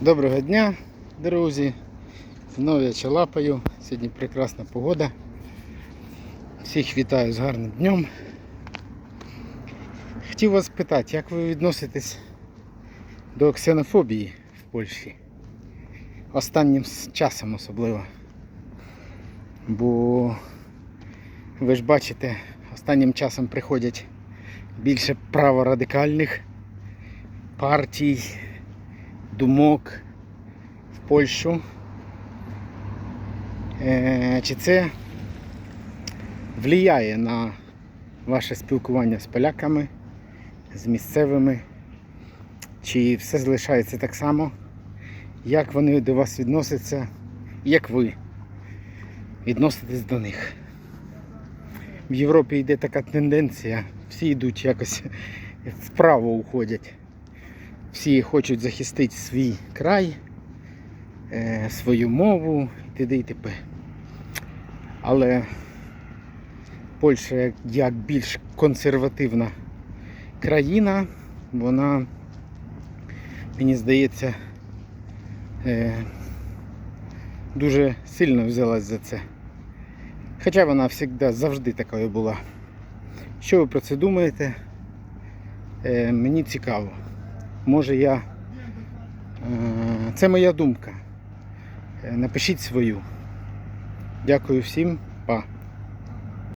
Доброго дня, друзі. Знову я чалапаю. Сьогодні прекрасна погода. Всіх вітаю з гарним днем. Хотів вас питати, як ви відноситесь до ксенофобії в Польщі? Останнім часом особливо. Бо ви ж бачите, останнім часом приходять більше праворадикальних партій, думок в Польщу. Е, Чи це впливає на ваше спілкування з поляками, з місцевими? Чи все залишається так само? Як вони до вас відносяться? Як ви відноситесь до них? В Європі йде така тенденція, всі йдуть якось вправо уходять. Всі хочуть захистити свій край, е, свою мову і т.д. і т.п. Але Польща як, більш консервативна країна, вона, мені здається, е, дуже сильно взялась за це. Хоча вона завжди, завжди такою була. Що ви про це думаєте? Е, мені цікаво. Може я. Е, це моя думка. Е, Напишіть свою. Дякую всім.